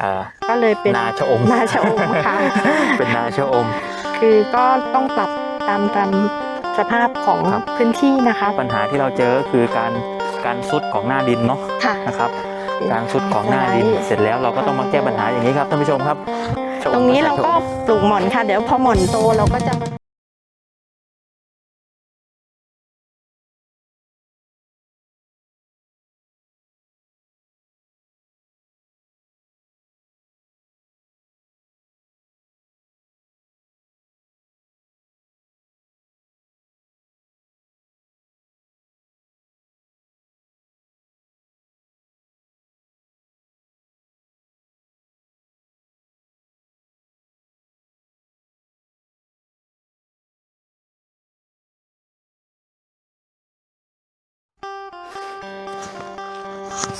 เอ่อก็เลยเป็นนาชะอม นาชะอมค่ะ เป็นนาชะอม คือก็ต้องปรับตามตามสภาพของครับ พื้นที่นะคะปัญหาที่เราเจอก็คือการการซุดของหน้าดินเนาะค่ะ นะครับการซุดของหน้าดิน เสร็จแล้วเราก็ต้องมาแก้ปัญหาอย่างนี้ครับท่านผู้ชมครับชะอมตรงนี้เราชะอก็มปลูกหม่อนค่ะ เดี๋ยวพอหม่อนโตเราก็จะ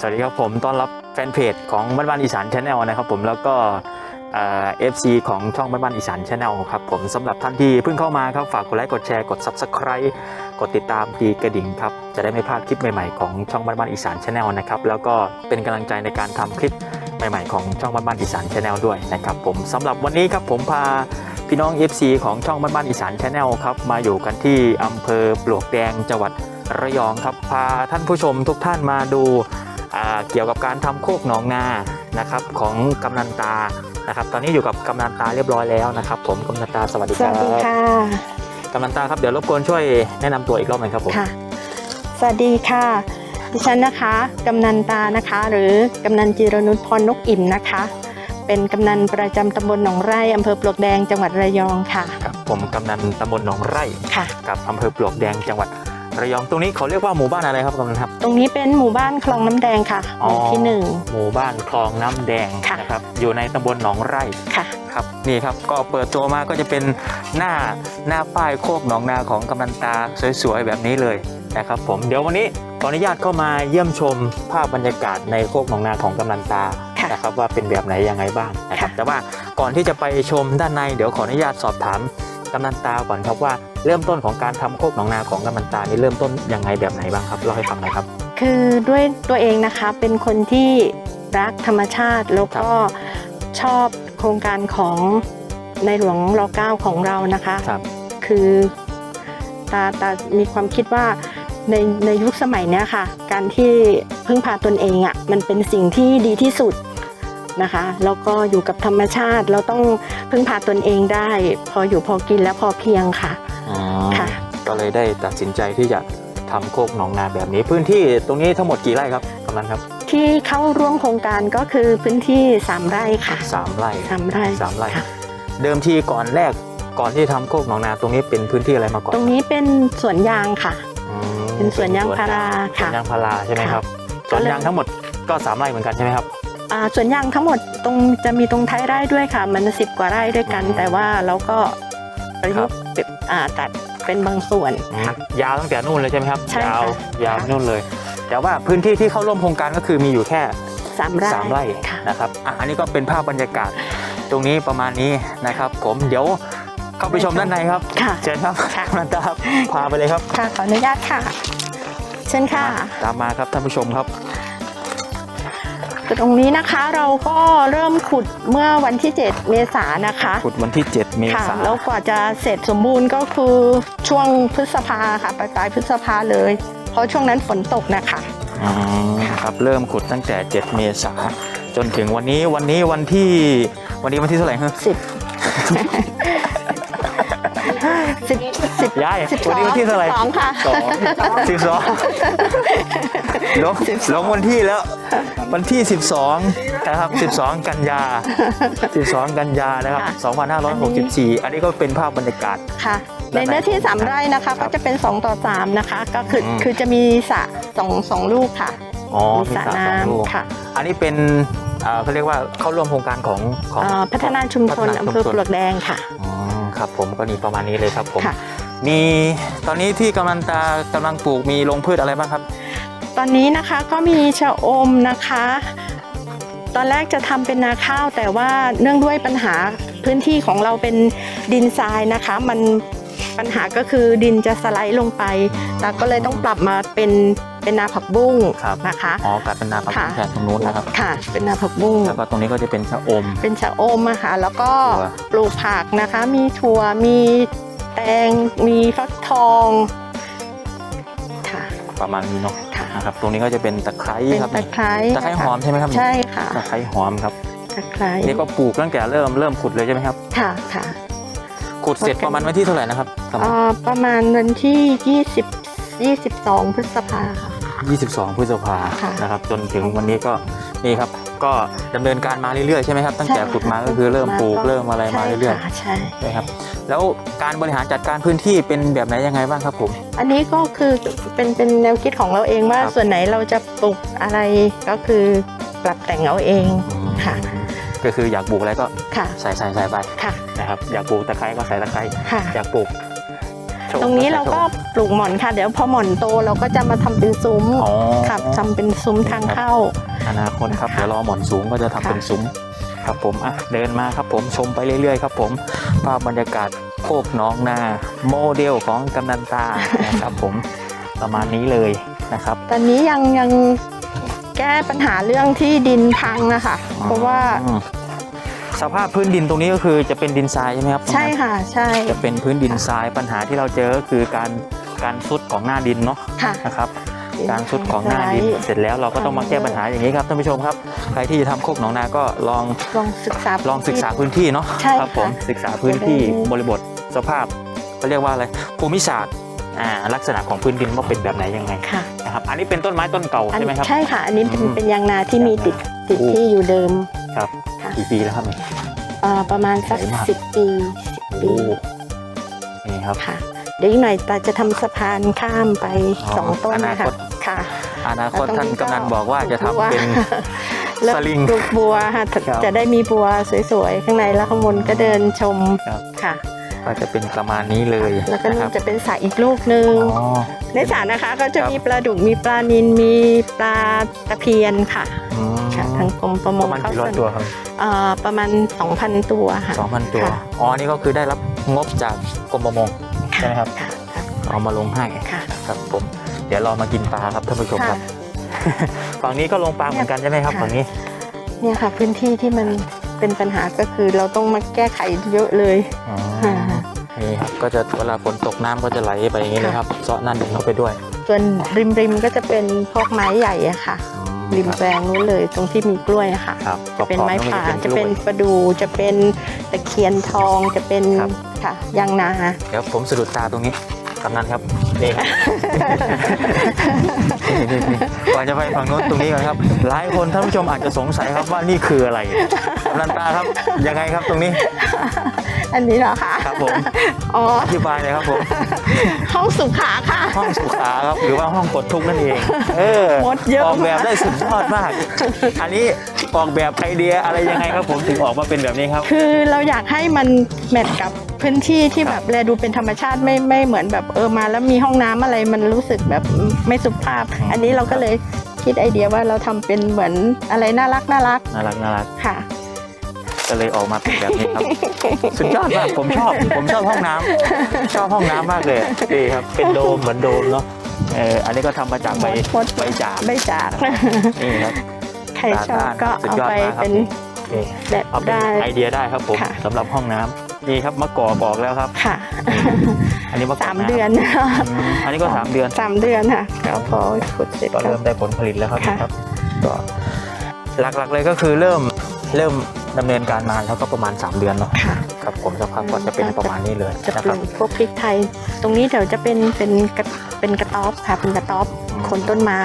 สวัสดีครับผมต้อนรับแฟนเพจของบ้านบ้านอีสานชาแนลนะครับผมแล้วก็เอฟซีของช่องบ้านบ้านอีสานชาแนลครับผมสำหรับท่านที่เพิ่งเข้ามาครับฝากกดไลค์กดแชร์กด Subscribe กดติดตามตีกระดิ่งครับจะได้ไม่พลาดคลิปใหม่ๆของช่องบ้านบ้านอีสานชาแนลนะครับแล้วก็เป็นกำลังใจในการทำคลิปใหม่ๆของช่องบ้านบ้านอีสานชาแนลด้วยนะครับผมสำหรับวันนี้ครับผมพาพี่น้อง FC ของช่องบ้านบ้านอีสานชาแนลครับมาอยู่กันที่อำเภอปลวกแดงจังหวัดระยองครับพาท่านผู้ชมทุกท่านมาดู เกี่ยวกับการทำโคกหนองนานะครับของกำนันตานะครับ ตอนนี้อยู่กับกำนันตาเรียบร้อยแล้วนะครับ ผมกำนันตาสวัสดีสควัรัสบดีค่ะกำนันตาครับเดี๋ยวรบกวนช่วยแนะนำตัวอีกรอบหน่อยครับผมค่ะสวัสดีค่ะ ดิฉันนะคะกำนันตานะคะ หรือกำนันจิรนุชพรนกอิ่มนะคะ เป็นกำนันประจำตำบลหนองไร่อำเภอปลวกแดงจังหวัดระยองค่ะครับผมกำนันตำบลหนองไร่ค่ะกับอำเภอปลวกแดงจังหวัด ระยองตรงนี้เขาเรียกว่าหมู่บ้านอะไรครับกำนันครับ ตรงนี้เป็นหมู่บ้านคลองน้ำแดงค่ะหมู่ที่หนึ่ง หมู่บ้านคลองน้ำแดงค่ะ นะครับอยู่ในตำบลหนองไร่ค่ะ ครับนี่ครับก็เปิดตัวมาก็จะเป็นหน้าหน้าป้ายโคกหนองนาของกำนันตาสวยๆแบบนี้เลยนะครับผมเดี๋ยววันนี้ขออนุญาตเข้ามาเยี่ยมชมภาพบรรยากาศในโคกหนองนาของกำนันตาค่ะ นะครับว่าเป็นแบบไหนยังไงบ้างนะครับค่ะแต่ว่าก่อนที่จะไปชมด้านในเดี๋ยวขออนุญาตสอบถาม กำนันตาก่อนครับว่าเริ่มต้นของการทำโคกหนองนาของกำนันตานี่เริ่มต้นยังไงแบบไหนบ้างครับเล่าให้ฟังหน่อยครับ คือด้วยตัวเองนะคะเป็นคนที่รักธรรมชาติแล้วก็ชอบโครงการของในหลวงรเก้าของเรานะคะครับคือตาตามีความคิดว่าในในยุคสมัยเนี้ยค่ะ การที่พึ่งพาตนเองอะ่ะมันเป็นสิ่งที่ดีที่สุด นะคะแล้วก็อยู่กับธรรมชาติเราต้องพึ่งพาตนเองได้ พออยู่พอกินและพอเพียงค่ะอ๋อค่ะ ก็เลยได้ตัดสินใจที่จะทำโคกหนองนาแบบนี้ พื้นที่ตรงนี้ทั้งหมดกี่ไร่ครับกำนันครับ ที่เข้าร่วมโครงการก็คือพื้นที่สามไร่ค่ะสามไร่สามไร่สามไร่ค่ะเดิมทีก่อนแรกก่อนที่ทำโคกหนองนาตรงนี้เป็นพื้นที่อะไรมาก่อน ตรงนี้เป็นสวนยางค่ะอืมเป็นสวนยางพาราสวนค่ะยางพาราใช่ไหมครับสก็วนเลยยางทั้งหมดก็สามไร่เหมือนกันใช่ไหมครับ อ่าสวนยางทั้งหมดตรงจะมีตรงท้ายไร่ด้วยค่ะ มันสิบกว่าไร่ด้วยกันอืมแต่ว่าเราก็ประยุกต์ครับเป็นอ่าตัดเป็นบางส่วนอืมยาวตั้งแต่นู่นเลยใช่ไหมครับ ใช่ยาวค่ะ ยาวค่ะนู่นเลย แต่ว่าพื้นที่ที่เข้าร่วมโครงการก็คือมีอยู่แค่ สามไร่สามไร่ค่ะ นะครับอะอันนี้ก็เป็นภาพบรรยากาศตรงนี้ประมาณนี้นะครับ ผมเดี๋ยวเข้าไปชมด้านในครับค่ะเชิญครับค่ะ กำนันตาครับพาไปเลยครับ ค่ะขออนุญาตค่ะ เช่นค่ะ ตามมาครับท่านผู้ชมครับ ตรงนี้นะคะเราก็เริ่มขุดเมื่อวันที่ 7 เมษายนนะคะ ขุดวันที่ 7 เมค่ะษายนแล้วกว่าจะเสร็จสมบูรณ์ก็คือช่วงพฤษภาค่ะปลายปลายพฤษภาเลย เพราะช่วงนั้นฝนตกนะคะ อืมครับเริ่มขุดตั้งแต่ 7 เมษาจนถึงวันนี้วันนี้วันที่วันนี้วันที่เท่าไหร่ฮะสิบ สิบสิบยายสิบวันนี้วันที่เท่าไหร่ สิบสองค่ะสองสิบสองลงลงวันที่แล้ว วันที่ 12 นะครับ 12 กันยา 12 กันยานะครับ 2564 อันนี้ก็เป็นภาพบรรยากาศ ค่ะ ในด้านในเนื้อที่สามไร่นะคะครัก็บจะเป็น2ต่อ3นะคะ ก็คืออม คือจะมีสระสองสองลูกค่ะอ๋อมีมีสระสระสองลูกน้ำค่ะอันนี้เป็นเอ่อเขาเรียกว่าเข้าร่วมโครงการของของ เอ่อพัฒนาชุมชนพัฒนาอำเภอปลวกแดงค่ะ อ๋อ ครับผมก็นี่ประมาณนี้เลยครับผมค่ะ มีตอนนี้ที่กำลังตากำลังปลูกมีลงพืชอะไรบ้างครับ ตอนนี้นะคะก็มีชะอมนะคะ ตอนแรกจะทำเป็นนาข้าว แต่ว่าเนื่องด้วยปัญหาพื้นที่ของเราเป็นดินทรายนะคะ มันปัญหาก็คือดินจะสไลด์ลงไปเราก็เลยต้องปรับมาเป็น เป็นเป็นนาผักบุ้งครับ นะคะอ๋อกลายเป็นนาผักบุ้งค่ะแทนตรงนู้นนะครับค่ะ เป็นนาผักบุ้งแล้วก็ตรงนี้ก็จะเป็นชะอม เป็นชะอมอะค่ะแล้วก็ถั่วปลูกผักนะคะ มีถั่วมีแตงมีฟักทองค่ะประมาณนี้เนาะค่ะนะครับตรงนี้ก็จะเป็นตะไคร้เป็นครับตะไคร้ตะไคร้หอมใช่ไหมครับใช่ค่ะตะไคร้หอมครับตะไคร้นี่ก็ปลูกตั้งแต่เริ่มเริ่มขุดเลยใช่ไหมครับ ค่ะค่ะขุดเสร็จประมาณวันที่เท่าไหร่นะครับประเอ่มาณอประมาณวันที่20 22พฤษภาค่ะ 22 พฤษภาค่ะนะครับ จนถึงวันนี้ก็นี่ครับ ก็ดำเนินการมาเรื่อยๆใช่ไหมครับ ตั้งแต่ขุดมาก็คือเริ่มปลูกเริ่มอะไรมาเรื่อยใช่ค่ะใช่ ๆนะครับ แล้วการบริหารจัดการพื้นที่เป็นแบบไหนยังไงบ้างครับผม อันนี้ก็คือเป็นเป็นแนวคิดของเราเองว่าครับ ส่วนไหนเราจะปลูกอะไรก็คือปรับแต่งเอาเอง ค่ะ ก็คืออยากปลูกอะไรก็ค่ะใส่ใส่ใส่ไปค่ะนะครับ อยากปลูกตะไคร้ก็ใส่ตะไคร้ค่ะอยากปลูกโชว์ ตรงนี้เราก็ใส่โชปลูกหม่อนค่ะ เดี๋ยวพอหม่อนโตเราก็จะมาทำเป็นซุ้มว์อ๋อค่ะทำเป็นซุ้มทางเข้า อนาคตครับค่ะเดี๋ยวรอหมอนสูงก็จะทำค่ะเป็นซุ้มครับผมอะเดินมาครับผมชมไปเรื่อยๆ ครับผมภาพบรรยากาศโคกหน้องนาโมเดลของกำนันตานะครับผมประมาณนี้เลยนะครับ ตอนนี้ยังยังแก้ปัญหาเรื่องที่ดินพังนะคะเพราะว่าอืม สภาพพื้นดินตรงนี้ก็คือจะเป็นดินทรายใช่ไหมครับใช่ค่ะ ใช่ จะเป็นพื้นดินทรายปัญหาที่เราเจอก็คือการการซุดของหน้าดินเนาะค่ะ นะครับการซุดของหน้าดินเสร็จแล้วเราก็ต้องมาแก้ปัญหาอย่างนี้ครับท่านผู้ชมครับใครที่จะทำโคกหนองนาก็ลองลองศึกษา ลองศึกษาพื้นที่เนาะใช่ครับผมค่ะศึกษาพื้นที่จะได้ บริบทสภาพเขาเรียกว่าอะไรภูมิศาสตร์อ่าลักษณะของพื้นดินว่าเป็นแบบไหนยังไงค่ะนะครับอันนี้เป็นต้นไม้ต้นเก่าอันใช่ไหมครับ ใช่ค่ะ อันนี้เป็นอืมเป็นยางนาที่มีติดติดโอ้ที่อยู่เดิมครับค่ะ กี่ปีแล้วครับเนี่ยเอ่อประมาณสักใหญ่มาก สิบปีสิบโอ้ปีนี่ครับ ค่ะ เดี๋ยวอีกหน่อยตาจะทำสะพานข้ามไปอ๋อสองต้นอนานะคคะตค่ะ อนาคตแล้วตรงท่านกำนันบอกว่าจะทำบัวเป็นเริ่มสลิงปลูกบัวค่ะครับจะได้มีบัวสวยๆ ข้างในแล้วข้างบนก็เดินชมครับ ค่ะ ก็จะเป็นประมาณนี้เลยแล้วก็นะคนู่รันบจะเป็นสระอีกลูกหนึ่ง อ๋อ ในสระนะคะก็จะครับ มีปลาดุกมีปลานิลมีปลาตะเพียนค่ะ อืมค่ะ ทางกรมประมปงระมาณเขากี่ร้อยเสนตัวครับเอ่อประมาณ 2,000 ตัวค่ะ สองพันตัว ค่ะ อ๋อ นี่ก็คือได้รับงบจากกรมประมง ใช่ไหมครับ ค่ะค่ะ เอามาลงให้ค่ะ ครับผม เดี๋ยวเรามากินปลาครับท่านผู้ชมคค่ะ รับ ฝั่งนี้ก็ลงปลาเหมือนกันใช่ไหมครับ ค่ะ ฝั่งนี้ เนี่ยค่ะพื้นที่ที่มันเป็นปัญหาก็คือเราต้องมาแก้ไขเยอะเลย อ๋อ ค่ะนี่ครับ ก็จะเวลาฝนตกน้ำก็จะไหลไปอย่างนี้เลยครับเซาะนั่นดินเข้าไปด้วย ส่วนริมริมๆก็จะเป็นพวกไม้ใหญ่อะค่ะอื ริมครับแปลงนู้นเลยตรงที่มีกล้วยอะค่ะครับจะเป็นไม้ขอบๆผ่าก็จะเป็นกล้วยประดูจะเป็นตะเคียนทองจะเป็นครับค่ะยางนาเดี๋ยวผมสะดุดตาตรงนี้กำนันครับนี่ครับนี่นี่นี่ก่อนจะไปฝั่งโน้นตรงนี้ก่อนครับ หลายคนท่านผู้ชมอาจจะสงสัยครับว่านี่คืออะไรกำนันตาครับยังไงครับตรงนี้ อันนี้เหรอคะครับผมอ๋ออธิบายเลยครับผม ห้องสุขาค่ะ ห้องสุขาครับหรือว่าห้องปลดทุกข์นั่นเอง เออมดเยอะออกแบบได้สุดยอดมาก อันนี้ออกแบบไอเดียอะไรยังไงครับผมถึงออกมาเป็นแบบนี้ครับ คือเราอยากให้มันแมทกับพื้นที่ที่ครับแบบแลดูเป็นธรรมชาติไม่ไม่เหมือนแบบเออมาแล้วมีห้องน้ำอะไรมันรู้สึกแบบไม่สุภาพ อันนี้เราก็เลยคิดไอเดียว่าเราทำเป็นเหมือนอะไรน่ารักน่ารักน่ารักน่ารักค่ะ ก็เลยออกมาเป็นแบบนี้ครับ สุดยอดมากผมชอบผมชอบห้องน้ำชอบห้องน้ำมากเลยดีครับเป็นโดมเหมือนโดมเนาะเอออันนี้ก็ทำมาจากใบมด ใบจากใบจากนี่ครับ ใครชอบก็สุดเอายอดไปมากครับ เป็นนี่แบบเอาเป็นได้ ไอเดียได้ครับผมค่ะ สำหรับห้องน้ำนี่ครับมะกอกบอกแล้วครับ ค่ะอันนี้มะกอกสามน้ำเดือนอืมอันนี้ก็สามเดือน สามเดือนค่ะก็พอขุดเสร็จก็ก็ เริ่มได้ผลผลิตแล้วครับค่ะ ครับก็หลักๆเลยก็คือเริ่มเริ่ม ดำเนินการมาแล้วก็ประมาณ 3 เดือนเนาะค่ะครับผมสักพักก็จะเป็นประมาณนี้เลยจะนะปคลูรับกพวกพริกไทย ตรงนี้เดี๋ยวจะเป็นเป็นกระเป็นกระต๊อบค่ะเป็นกระต๊อบอืมคนต้นไม้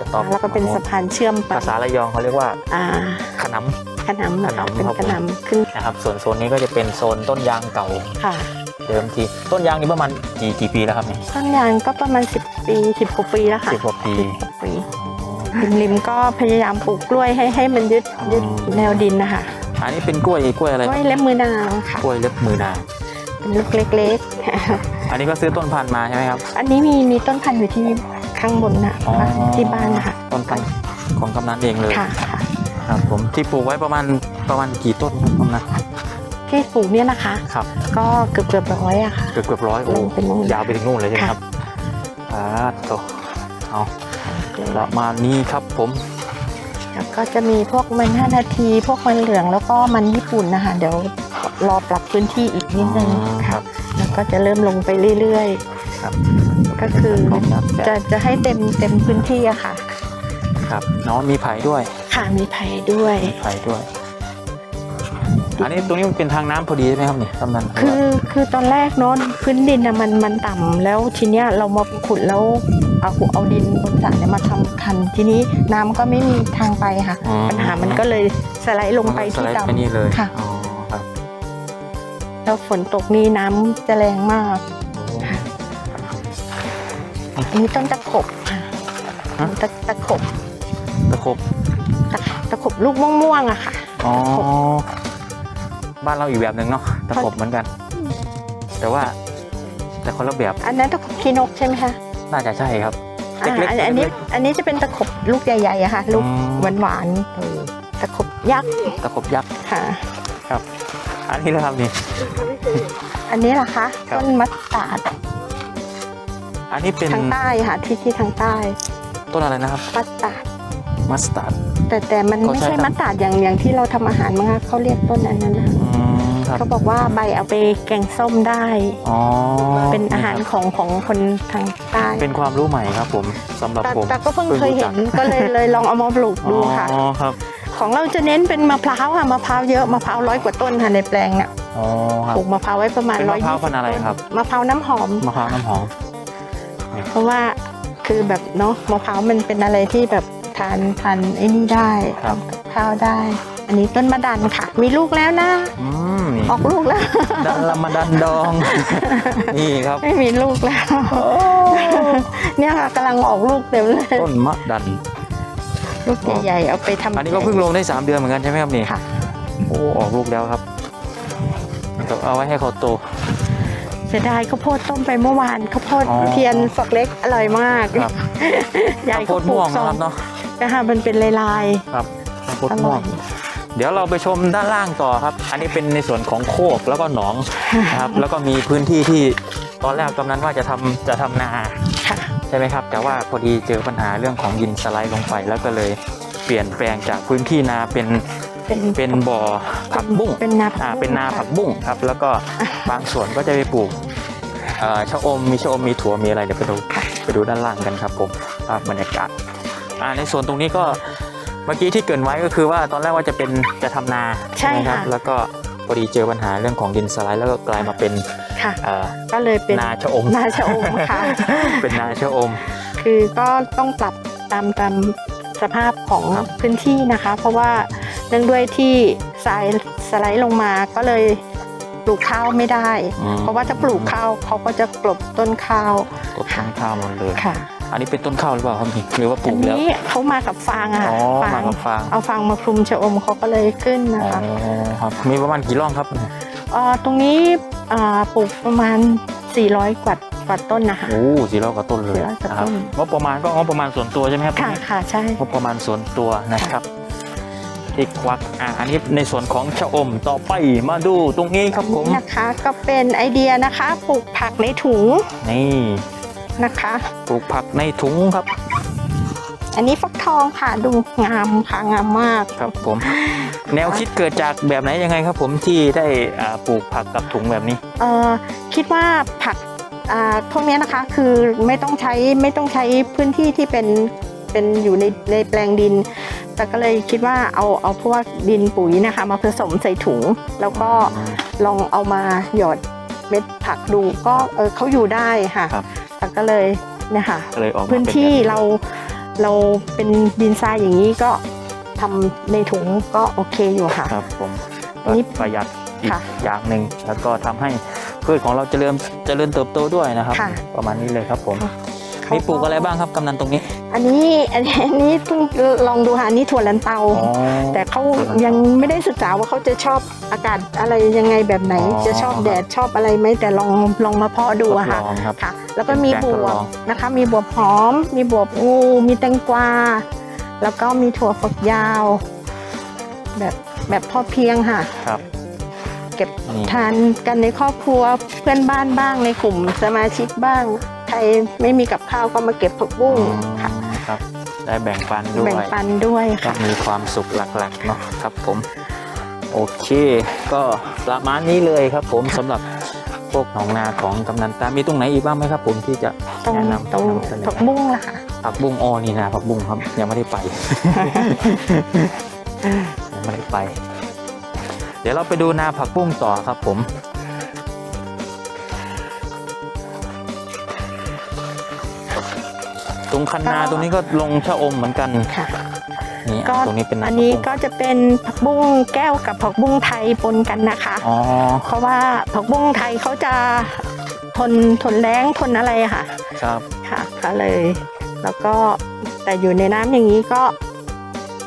จะต้องแล้วก็เป็นสะพานเชื่อมไปภาษาระยองเขาเรียกว่าอ่าขนขนำนะขคะนำเป็นครับขนำขึ้นำนะครับส่วนโซนนี้ก็จะเป็นโซนต้นยางเก่าค่ะเดิมทีต้นยางนี่ประมาณกี่กี่ปีแล้วครับเนี่ยต้นยางก็ประมาณ 10 ปี 10กว่าปีแล้วค่ะสิบกว่าปี10กว่าปีริมริมๆก็พยายามปลูกกล้วยให้ให้มันยึดยึดอืมแนวดินนะคะ อันนี้เป็นกล้วยกล้วยอะไรกคล้รับวยเล็บมือนางค่ะกล้วยเล็บมือนางเป็นลูกเล็กอันนี้ก็ซื้อต้นพันธุ์มาใช่ไหมครับๆอันนี้มีมีต้นพันธุ์อยู่ที่ข้างบนนะอ๋อที่บ้านนะคะต้นพันธุ์ของกำนันเองเลยค่ะค่ะครับผมที่ปลูกไว้ประมาณประมาณกี่ต้นครับกำนันที่ปลูกเนี่ยนะคะครับก็เกือบเกือบร้อยอะค่ะเกือบเกือบร้อยโอ้ลงไปนู่นยาวไปถึงนู่นเลยใช่ไหมค่ะครับอ่าโตเอาเลยประมาณนี้ครับผม แล้วก็จะมีพวกมัน5นาที พวกมันเหลืองแล้วก็มันญี่ปุ่นนะคะเดี๋ยวรอปรับพื้นที่อีกนิดนึงอ๋อครัค่ะบ แล้วก็จะเริ่มลงไปเรื่อยครับๆ ก็คือจะจะให้เต็มเต็มพื้นที่อะค่ะ ครับเนาะมีไผ่ด้วยค่ะมีไผ่ด้วยไผ่ด้วย อันนี้ตรงนี้มันเป็นทางน้ำพอดีใช่ไหมครับนี่กำนันคือคือตอนแรกเนาะพื้นดินนะมันมันต่ำแล้วทีเนี้ยเรามาขุดแล้ว เอาเอาดินบนสระเนี่ยมาทำคัน ทีนี้น้ำก็ไม่มีทางไปค่ะ อ๋อ ปัญหามันก็เลยสไลด์ลงไปมันก็สที่ไลด์ต่ไปนี่เลยค่ะ อ๋อครับำแล้วฝนตกนี่น้ำจะแรงมากค่ะอันนี้ต้นตะขบค่ะฮะตะตะขบตะครบตะตะขบลูกม่วงๆอะค่ะ อ๋อ บ้านเราอีกแบบหนึ่งเนาะตะครบเหมือนกัน แต่ว่าแต่คนละแบบ อันนั้นตะขบขี้นกใช่ไหมคะ น่าจะใช่ครับ อ่าเล็กๆอันอันนี้ เล็ก อันนี้จะเป็นตะขบลูกใหญ่ๆอะค่ะ ลูกอืมหวานๆเออตะขบยักษ์ตะครบยักษ์ค่ะครับอันนี้แล้วครับนี่ อันนี้ล่ะคะครับ ต้นมัสตาร์ดอันนี้เป็นทางใต้ค่ะ ที่ที่ทางใต้ต้นอะไรนะครับมัสตาร์ดมัสตาร์ด แต่แต่มันเขาไม่ใช้ใช่ทำมัสตาร์ดอย่างอย่างที่เราทำอาหารมั้งคะเขาเรียกต้นอันนั้นนะอืม ครับ เขาบอกว่าใบเอาไปแกงส้มได้ อ๋อเป็นอาหารนี่คบของของคนทางใต้เป็นความรู้ใหม่ครับผมสำหรับแต่ผมแต่ก็เพิ่งเพิ่งเคยรู้จัเห็กนก็เลยเลยลองเอามาปลูกดูค่ะ อ๋อครับ ของเราจะเน้นเป็นมะพร้าวค่ะมะพร้าวเยอะมะพร้าวร้อยกว่าต้นค่ะในแปลงเนี่ยอ๋อครับปลูกมะพร้าวไว้ประมาณเป็นร้มะอยพร้าวยี่พัสินธุ์อะไรครับมะพร้าวน้ำหอม มะพร้าวน้ำหอม เพราะว่าคือแบบเนาะมะพร้าวมันเป็นอะไรที่แบบทานทานไอ้นี่ได้ครับ ทำกับข้าวได้ อันนี้ต้นมะดันค่ะ มีลูกแล้วนะ อืมนี่ออกลูกแล้ว ดันละมาดันดอง นี่ครับ ไม่มีลูกแล้ว เนี่ยค่ะกำลังออกลูกเต็มเลย ต้นมะดัน ลูกใหญ่ๆเอาไปทำอันนี้ก็เพิ่งลงได้ 3 เดือนเหมือนกันใช่ไหมครับนี่ค่ะ โอ้ออกลูกแล้วครับครับเอาไว้ให้เขาโตเสียดายข้าวโพดต้มไปเมื่อวานข้าวโพดอ๋อเทียนฝักเล็กอร่อยมากครับยายข้าวโพเขาดปลูม่วกงซนะอครังบเนาะนะคะมันเป็นลายครับข้าวโพดๆอม่ร่วองย เดี๋ยวเราไปชมด้านล่างต่อครับ อันนี้เป็นในส่วนของโคกแล้วก็หนองนะครับ แล้วก็มีพื้นที่ที่ตอนแรกกำนันว่าจะทำจะทำนาค่ะใช่ไหมครับ แต่ว่าพอดีเจอปัญหาเรื่องของดินสไลด์ลงไปแล้วก็เลยเปลี่ยนแปลงจากพื้นที่นาเป็นเป็นเป็นบ่อผักบุ้งเป็นนาผักอ่าบุ้งเป็นนาค่ะผักบุ้งครับ แล้วก็บางส่วนก็จะไปปลูกเอ่อชะอมมีชะอมมีถั่วมีอะไรเดี๋ยวไปดูไปดูด้านล่างกันครับผมภาพบรรยากาศอ่าในส่วนตรงนี้ก็ เมื่อกี้ที่เกรินไว้ก็คือว่าตอนแรกว่าจะเป็นจะทำนาใช่ไหมครัค่ะแล้วก็พอดีเจอปัญหาเรื่องของดินสไลด์แล้วก็กลายมาเป็นค่ะเอ่อก็เลยเป็นนาชะอมนาชะอมค่ะเป็นนาชะอม คือก็ต้องปรับตามตามสภาพของครับพื้นที่นะคะ เพราะว่าเนื่องด้วยที่ทรายสไลด์ลงมาก็เลยปลูกข้าวไม่ได้อืมเพราะว่าถ้าปลูกข้าวเขาก็จะกลบต้นข้าวต้นข้าวหมดเลยค่ะ อันนี้เป็นต้นข้าวหรือเปล่าครับนี่หรือว่าปอัลูนกแล้ว นี้เขามากับฟางอะอ๋อค่ะมากับฟาง เอาฟางมาคลุมชะอมเขาก็เลยขึ้นนะอ๋อคะครับมีประมาณกี่ร่องครับเอ่อตรงนี้อ่าปลูกประมาณ 400 กว่ากว่าต้นนะคะ โอ้สี่ร้อยกว่าต้นเลยสี่ร้อยกว่านะครับต้นงบประมาณก็งบประมาณส่วนตัวใช่ไหมครับค่ะค่ะใช่ งบประมาณส่วนตัวนะครับที่ควักอ่าอันนี้ในส่วนของชะอมต่อไปมาดูตรงนี้ครับผมนี่นะคะก็เป็นไอเดียนะคะปลูกผักในถุงนี่ นะคะ ปลูกผักในถุงครับ อันนี้ฟักทองค่ะดูงามค่ะงามมากครับผม แนวคิดเกิดจากแบบไหนยังไงครับ ผมที่ได้อ่าปลูกผักกับถุงแบบนี้ เอ่อคิดว่าผักอ่าพวกเนี้ยนะคะคือไม่ต้องใช้ไม่ต้องใช้พื้นที่ที่เป็นเป็นอยู่ในในแปลงดิน แต่ก็เลยคิดว่าเอาเอาพวกดินปุ๋ยนะคะ มาผสมใส่ถุง แล้วก็ลองเอามาหยอดเม็ดผักดูก็เออเขาอยู่ได้ค่ะ ครับ แต่ก็เลยเนี่ยค่ะก็เลยออกมาพื้นเป็ที่แบบเราเราเป็นดินทรายอย่างนี้ก็ทำในถุงก็โอเคอยู่ค่ะ ครับผมอันนี้ประหยัดอีกค่ะอย่างหนึ่งแล้วก็ทำให้พืชของเราเจริญเจริญเติบโตด้วยนะครับ ค่ะ ประมาณนี้เลยครับผมเขา มีปลูกอะไรบ้างครับกำนันตรงนี้อันนี้ อันนี้อันนี้เพิ่งลองดูค่ะอันนี้ถั่วลันเตาอ๋อแต่เขาถั่วลันเตายัยังไม่ได้ศึกษาว่าเขาจะชอบอากาศอะไรยังไงแบบไหนอ๋อจะชอบแดดชอบอะไรไหมแต่ลองลองมาเพาะดูอะค่ะทดลองครับค่ะ แล้วก็มีเป็นบการทดวลบองนะคะ มีบวบหอม มีบวบงูมีแตงกวาแล้วก็มีถั่วฝักยาว แบบแบบพอเพียงค่ะครับเก็บนี่ทานกันในครอบครัวเพื่อนบ้านบ้างในกลุ่มสมาชิกบ้างใคร ไม่มีกับข้าวก็มาเก็บผักบุ้งอ๋อค่ะครับ ได้แบ่งปันด้วแบ่งยปันด้วยก็ค่ะมีความสุขหลักๆเนาะครับผมโอเค ก็ประมาณนี้เลยครับ ผมสำหรับพวกหนองนาของกำนันตามีตรงไหนอีกบ้างไหมครับ ผมที่จะตรงแนะนำตรงนำเสนอผักบุ้งล่ะค่ะผักบุ้งอ๋อนี่นะผักบุ้งครับยังไม่ได้ไปยังไม่ได้ไป เดี๋ยวเราไปดูนาผักบุ้งต่อครับผม ตรงคันนาก็ตรงนี้ก็ลงชะอมเหมือนกันค่ะนี่ก็ตรงนี้เป็นนาอันผักนี้บุ้งก็จะเป็นผักบุ้งแก้วกับผักบุ้งไทยปนกันนะคะอ๋อเพราะว่าผักบุ้งไทยเขาจะทนทนแรงทนอะไรอะค่ะ ครับค่ะก็เลย แล้วก็แต่อยู่ในน้ำอย่างนี้ก็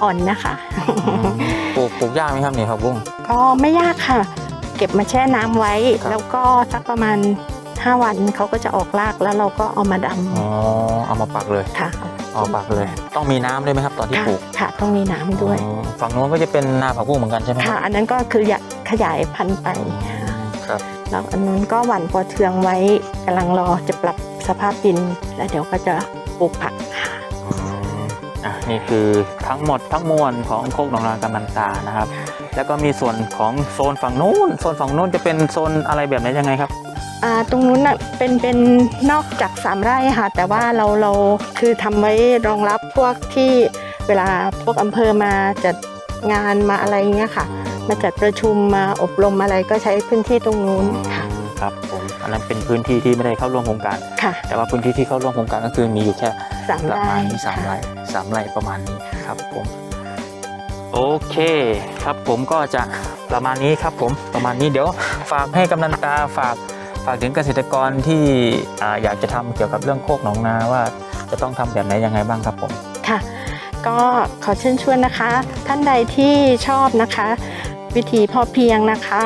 อ่อนนะคะอืมปลูกปลูกยากไหมครับนี่ผักบุ้งก็ไม่ยากค่ะ เก็บมาแช่น้ำไว้ครับแล้วก็สักประมาณ 5 วันเขาก็จะออกรากแล้วเราก็เอามาดอ๋อเอามาปักเลยำค่ะเอาปักเลย ต้องมีน้ำด้วยไหมครับตอนที่ค่ะปลูกค่ะ ต้องมีน้ำด้วยอ๋อฝั่งนู้นก็จะเป็นนาผักบุ้งเหมือนกันใช่ไหมคค่ะรับอันนั้นก็คืออยากขยายพันธุ์ไปครับแล้วอันนู้นก็หว่านปอเทืองไว้กำลังรอจะปรับสภาพดิน แล้วเดี๋ยวก็จะปลูกผักค่ะอืมอะนี่คือทั้งหมดทั้งมวลของโคกหนองนางกำนันตานะครับ แล้วก็มีส่วนของโซนฝั่งนู้นโซนฝั่งนู้นจะเป็นโซนอะไรแบบไหนยังไงครับอ่า ตรงนู้นน่ะเป็นเป็นนอกจากสามไร่ค่ะ แต่ว่าเราเราคือทำไว้รองรับพวกที่เวลาพวกอำเภอมาจัดงานมาอะไรเงี้ยค่ะ มาจัดประชุมมาอบรมอะไรก็ใช้พื้นที่ตรงนู้นค่ะครับผมอันนั้นเป็นพื้นที่ที่ไม่ได้เข้าร่วมโครงการค่ะแต่ว่าพื้นที่ที่เข้าร่วมโครงการก็คือมีอยู่แค่สามประไร่มาณนี้สามค่ะไร่สามไร่ประมาณนี้ครับผมโอเคครับผมก็จะประมาณนี้ครับผมประมาณนี้เดี๋ยวฝากให้กำนันตาฝาก ฝากถึงเกษตรกรที่อยากจะทำเกี่ยวกับเรื่องโคกหนองนาว่าจะต้องทำแบบไหนยังไงบ้างครับผมค่ะก็ขอเชิญชวนนะคะ ท่านใดที่ชอบนะคะ วิธีพอเพียงนะคะ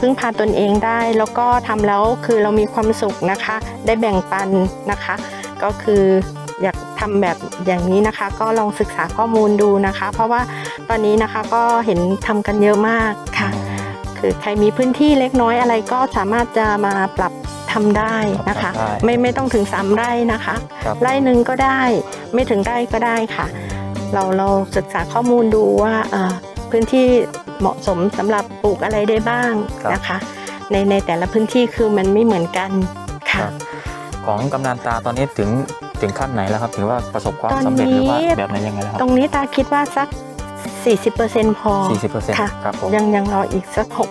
พึ่งพาตนเองได้แล้วก็ทำแล้วคือเรามีความสุขนะคะ ได้แบ่งปันนะคะ ก็คืออยากทำแบบอย่างนี้นะคะ ก็ลองศึกษาข้อมูลดูนะคะ เพราะว่าตอนนี้นะคะก็เห็นทำกันเยอะมากค่ะ คือใครมีพื้นที่เล็กน้อยอะไรก็สามารถจะมาปรับทำได้นะคะปรับได้ไม่ไม่ต้องถึงสามไร่นะคะครับไร่หนึ่งก็ได้ไม่ถึงไร่ก็ได้ค่ะ เราเราศึกษาข้อมูลดูว่าเอ่อพื้นที่เหมาะสมสำหรับปลูกอะไรได้บ้างนะคะ ในในแต่ละพื้นที่คือมันไม่เหมือนกันค่ะครับของกำนันตาตอนนี้ถึงถึงขั้นไหนแล้วครับ ถือว่าประสบความตอนสำเร็จหรือว่านี้แบบไหนยังไงแล้วคตรัรงนี้ตาคิดว่าสัก 40%พอสี่สิบเปอร์เซ็นต์ค่ะครับผมยังยังรออีกสักอื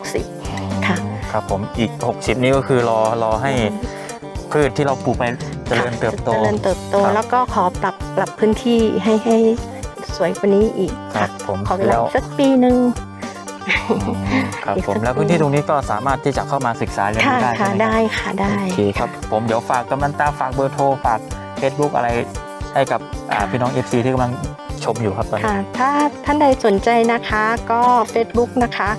มค่ะ ครับผมอีก 60 นี่ก็คือรอรอให้60พืชที่เราปลูกไปเจริญเติบโตเจริญเติบโตครับแล้วก็ขอปรับปรับพื้นที่ให้ให้สวยกว่านี้อีกครัค่ะบผมขอเวลาแล้วอีกสักปีหนึ่งอืมครับอีกผมสักแล้วพื้นที่ตรงนี้ก็สามารถที่จะเข้ามาศึกษาเรียนค่ะรู้ได้ค่ะใช่ไหมได้ครับค่ะได้โอเคครับผมเดี๋ยวฝากกำนันตาฝากเบอร์โทรฝาก Facebook อะไรให้กับอ่าพี่น้อง FC ที่กำลัง ชมอยู่ครับตอนนี้ ค่ะ ถ้าท่านใดสนใจนะคะก็ Facebook นะคะ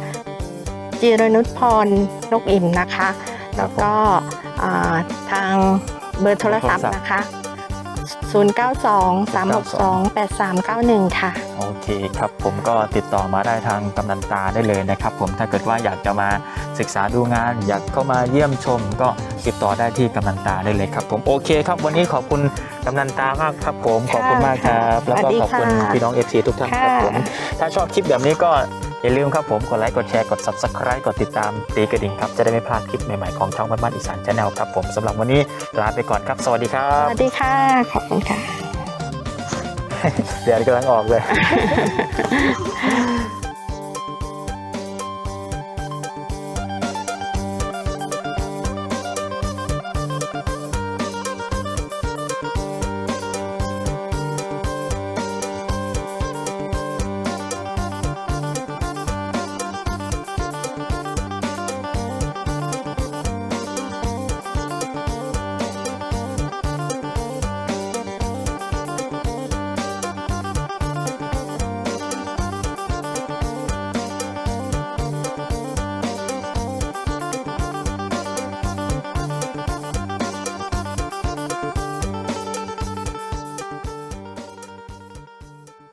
จิรนุชพรนกอิ่มนะคะ แล้วก็อ่าทางเบอร์โทรศัพท์นะคะ 0923628391 ค่ะ โอเคครับผมก็ติดต่อมาได้ทางกำนันตาได้เลยนะครับ ผมถ้าเกิดว่าอยากจะมาศึกษาดูงาน อยากเข้ามาเยี่ยมชมก็ ติดต่อได้ที่กำนันตาได้เลยครับ ผมโอเคครับวันนี้ขอบคุณกำนันตามากครับผมขอบคุณมากครับค่ะแล้วก็สวัสดีขอบคุณค่ะพี่น้อง FC ทุกท่านครับค่ะผมถ้าชอบคลิปแบบนี้ก็อย่าลืมครับผมกดไลค์กดแชร์กด subscribe กดติดตามตีกระดิ่งครับจะได้ไม่พลาดคลิปใหม่ๆของช่องบ้านบ้านอีสานชาแนลครับผมสำหรับวันนี้ลาไปก่อนครับสวัสดีครัสบวัสดีค่ะขอบคุณค่ะเดี๋ยวกำลังออกเลย